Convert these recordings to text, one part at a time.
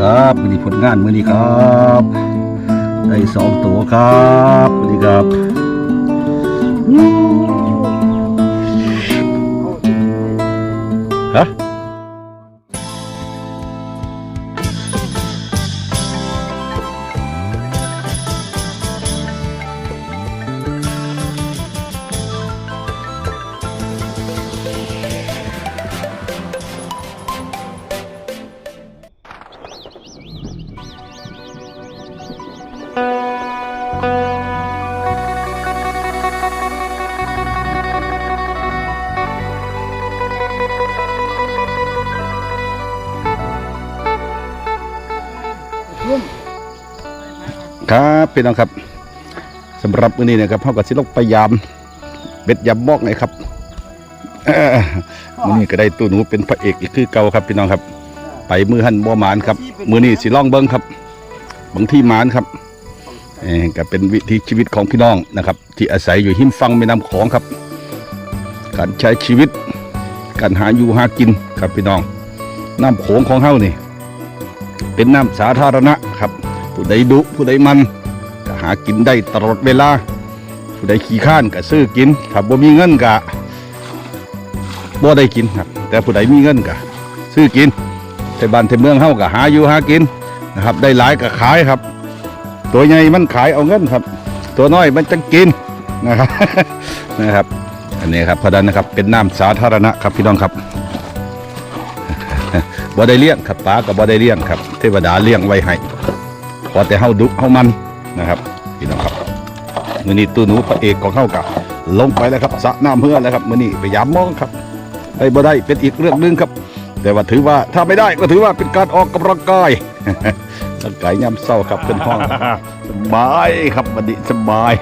ครับมือนี้ผลงานมือนี้ครับได้สองตัวครับมือนี้ครับฮะ พี่น้องครับสำหรับมือนี้นะครับเขาก็สิลงพยายามเบ็ดยำบอกไงครับเอ้อมือนี้ก็ได้ตัวหนูเป็นพระเอกอีกคือเก่าครับพี่น้องครับ ไปมือหันบ่หมานครับมือนี้สิล่องเบิ้งครับบางที่หมานครับเอ่อก็เป็นวิถีชีวิตของพี่น้องนะครับ ที่อาศัยอยู่หิมฟังแม่น้ำของครับ การใช้ชีวิต การหาอยู่หากินครับพี่น้องน้ำโขงของเฮานี่ เป็นน้ำสาธารณะครับ ผู้ใดดุผู้ใดมันากินได้ตลอดเวลาผู้ใดขี้ข้านก็ซื้อกินถ้าบ่มีเงินก็บ่ได้กินครับ แต่ผู้ใดมีเงินก็ซื้อกินแต่บ้านแต่เมืองเฮาก็หาอยู่หากินนะครับ ได้หลายก็ขายครับ ตัวใหญ่มันขายเอาเงินครับ ตัวน้อยมันจังกินนะครับนะครับ อันนี้ครับเพราะนั้นนะครับเป็นน้ำสาธารณะครับพี่น้องครับบ่ได้เลี้ยงครับป้าก็บ่ได้เลี้ยงครับ เทวดาเลี้ยงไว้ให้พอแต่เฮาดุเฮามันนะครับ พี่น้องครับมือนี้ตู้หนูพระเอกของเฮากับลงไปแล้วครับสะน้ำเพื่อแล้วครับมื้อนี้ไปยามมองครับได้บ่ได้เป็นอีกเรื่องหนึงครับ แต่ว่าถือว่าถ้าไม่ได้ก็ถือว่าเป็นการออกกำลังกายร่างกายยามเศร้าครับเป็นห้องสบายครับบัดนี้สบาย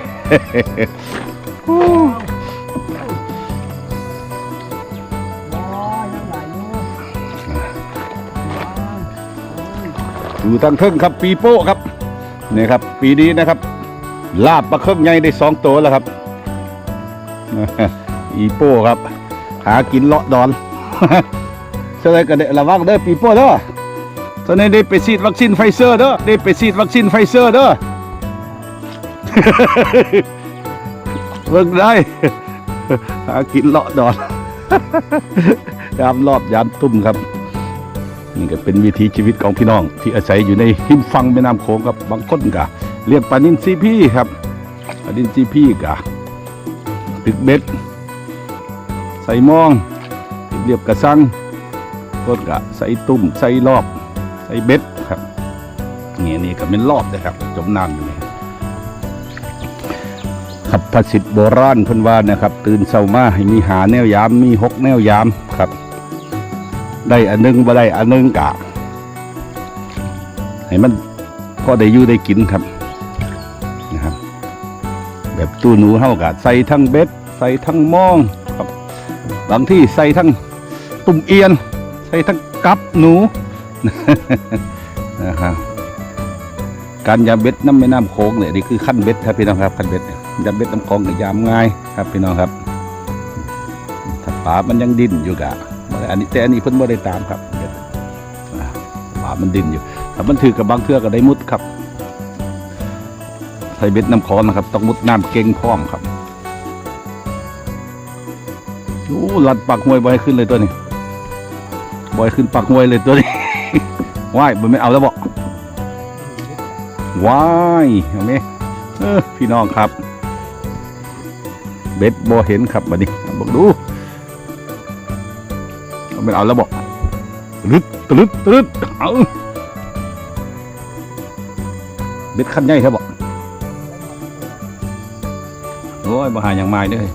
อยู่ทางเทิงครับปีโป้ครับนี่ครับ ปีนี้นะครับ ลาบปลาเครื่องใหญ่ได้สองตัวแล้วครับ อีโป้ครับ หากินเลาะดอนเสยกันระวังเด้อปีโป้เด้อตอนนี้ได้ไปฉีดวัคซีนไฟเซอร์เด้อได้ไปฉีดวัคซีนไฟเซอร์เด้อเบิ่งได้ หากินเลาะดอนยามรอบยามตุ้มครับ นี่ก็เป็นวิถีชีวิตของพี่น้อง ที่อาศัยอยู่ในหิมฟังแม่น้ำโขงครับบางคนก็ เรียกปลานินซีพี่ครับปลานินซีพี่ก็ตึกเบ็ด ใส่มองเรียบกระสังต้นก็ใส่ตุ่มใส่รอบ ใส่เบ็ดครับนี่นี่ก็เป็นรอบนะครับ จมน้ำอยู่นี่ครับภาษิตโบราณเพิ่นว่านะครับ ตื่นเช้ามาให้มีหาแนวยามมีหกแนวยามครับ ได้อันหนึงบ่ได้อันหนึงกะให้มันพอได้อยู่ได้กินครับ บบตู้หนูเฮากะใส่ทั้งเบ็ดใส่ทั้งมองครับบางที่ใส่ทั้งตุ่มเอียน ใส่ทั้งกับหนูนะครับการยาเบ็ดน้ำแม่น้ำโขงเนี่ยนี่คือขั้นเบ็ดครับพี่น้องครับขั้นเบ็ดยาเบ็ดน้ำโขงเนี่ยยามง่ายครับพี่น้องครับถ้าปลามันยังดิ้นอยู่กะบ่ได้อันนี้แต่อันนี้เพิ่นบ่ได้ตามครับเดี๋ยวอ่าปลามันดิ้นอยู่ถ้ามันถือกับบางเทื่อก็ได้มุดครับ ใส่เบ็ดน้ำคอนนะครับต้องมุดน้ำเก่งพร้อมครับโอ้หลัดปากห้วยบ่ให้ขึ้นเลยตัวนี้บ่ให้ขึ้นปากห้วยเลยตัวนี้ว้ายบ่ไม่เอาแล้วบ่ว้ายเห็นไหมพี่น้องครับ เบ็ดบ่เห็นครับบัดนี้บอกดูไม่เอาแล้วบอกตลึดตลึดตลึดเอาเบ็ดขั้นใหญ่ครับบอก ยมาหาอย่างไม้เด้อ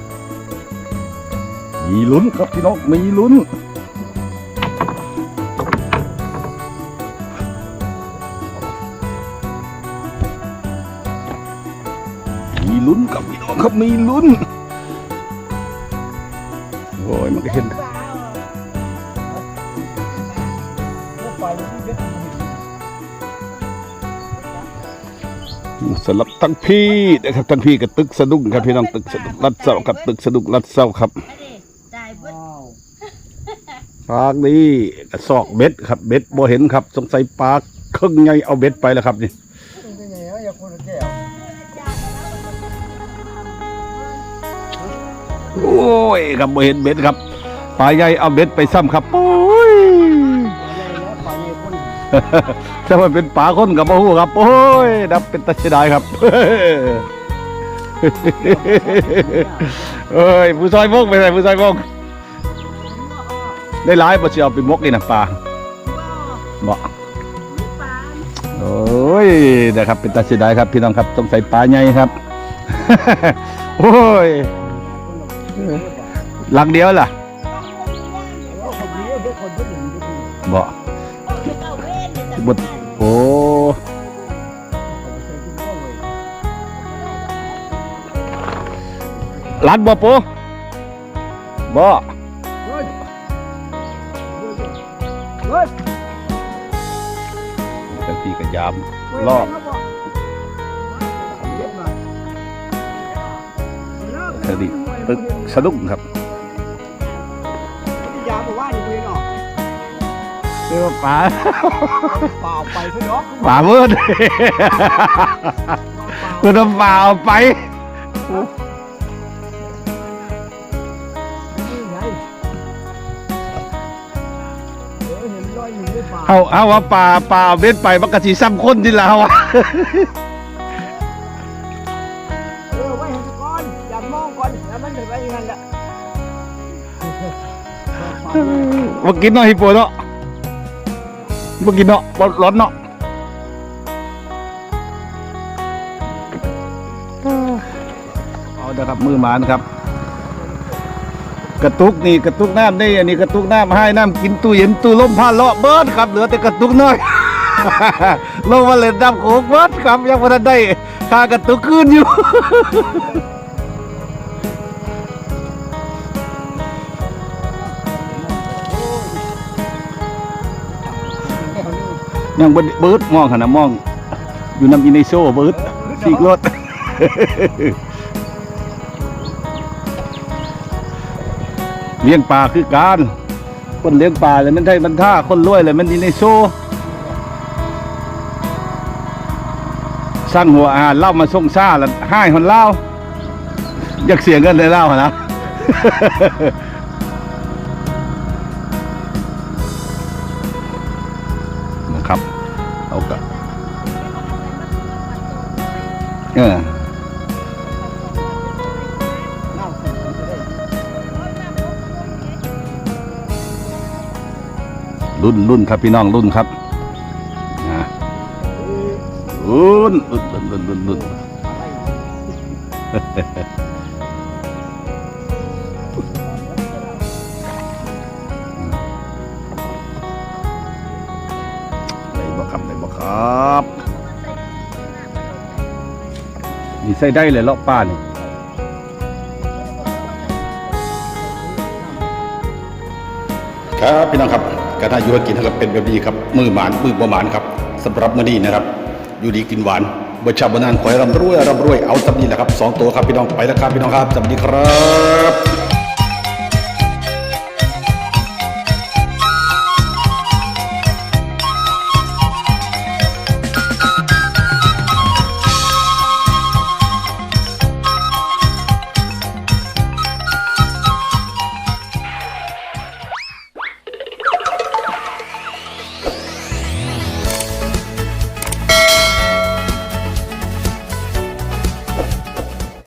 มีลุ้นครับพี่น้องมีลุ้นมีลุ้นครับพี่น้องครับมีลุ้นโอ้ยมันก็เห็น สำหรับทั้งพี่นะครับทั้งพี่กับตึกสะดุ้งครับพี่น้องตึกสะดุ้งรัดเสาครับตึกสะดุ้งรัดเสาครับไม่ได้จ่ายเบิดปากนี้กระซอกเบ็ดครับเบ็ดบ่เห็นครับ สงสัยปากเครื่องไงเอาเบ็ดไปแล้วครับนี่เป็นไงอย่าคนละแก้วโอ้ยครับบ่เห็นเบ็ดครับปลาใหญ่เอาเบ็ดไปซ้ำครับปลาใหญ่ คนถ้ามันเป็นปลาคนกับบ่ฮู้ครับ โอ้ยดับเป็นตาเสียดายครับเอ้ยผู้ซอยมกไปไหนผู้ซอยมกได้หลายบ่สิเอาไปมกนี่นะปลาบ่โอ้ยนะครับเป็นตาเสียดายครับ พี่น้องครับต้องใส่ปลาใหญ่ครับ โอ้ยหลังเดียวล่ะเด็กคนผู้หญิงผู้หญิงบ่ บดโอ้ใส่ถุงพ่อเลยรัดบ่ปูบ่เฮ้ยเฮ้ยจังพี่ก็ยามรอบสดิตึกสะดุ้งครับยาบอกว่านี่คุยเนาะเรียกว่าปลาเปล่าไปเพื่อนเนาะปลาเมื่อเพื่อนปลาเอาไปนี่ไงเออเห็นรอยอยู่ในป่าเอาเอาว่าปลาปลาเอาเบ็ดไปมันก็สิซ้ำคนที่แล้วอะเออไว้เห็นก่อนอย่ามองก่อนแล้วมันจะไปยังไงล่ะมากินเนาะฮิปโปเนาะ มากินเนาะบ่ร้อนเนาะเอาเด้อครับมือหมานครับ กระตุกนี่กระตุกน้ำได้อันนี้กระตุกน้ำให้น้ำกินตู้เย็นตู้ลมผ้าเลาะเบิดครับเหลือแต่กระตุกน้อยลงมาเล่นน้ำโขงเบิดครับยังไม่ทันได้ค่ากระตุกขึ้นอยู่ ยังเบิดเบิดมองขนาดมอง อยู่น้ำอินในโซ่เบิร์ดสีกรถเลี้ยงปลาคือการคนเลี้ยงปลาเลยมันได้มันท่าคนรวยเลยมันอินในโซ่สร้างหัวอาหารเล่ามาส่งซ่าแล้วให้คนเล่าอยากเสียเงินเลยเล่านะ รุ่นรุ่นครับพี่น้องรุ่นครับนะรุ่นรุ่นรุ่นรุ่นรุ่นรุ่นได้บ่ครับได้บ่ครับนี่ใส่ได้เลยเลาะป้านี่ครับพี่น้องครับ การทาอยู่กินนะครับเป็นแบบนี้ครับมือหมานมือบ่หมานครับสำหรับมื้อนี้นะครับ อยู่ดีกินหวานบชาบนานขอให้ร่ำรวยร่ำรวยเอาสำนี้แหละครับสองตัวครับพี่น้องไปแล้วครับพี่น้องครับสวัสดีครับ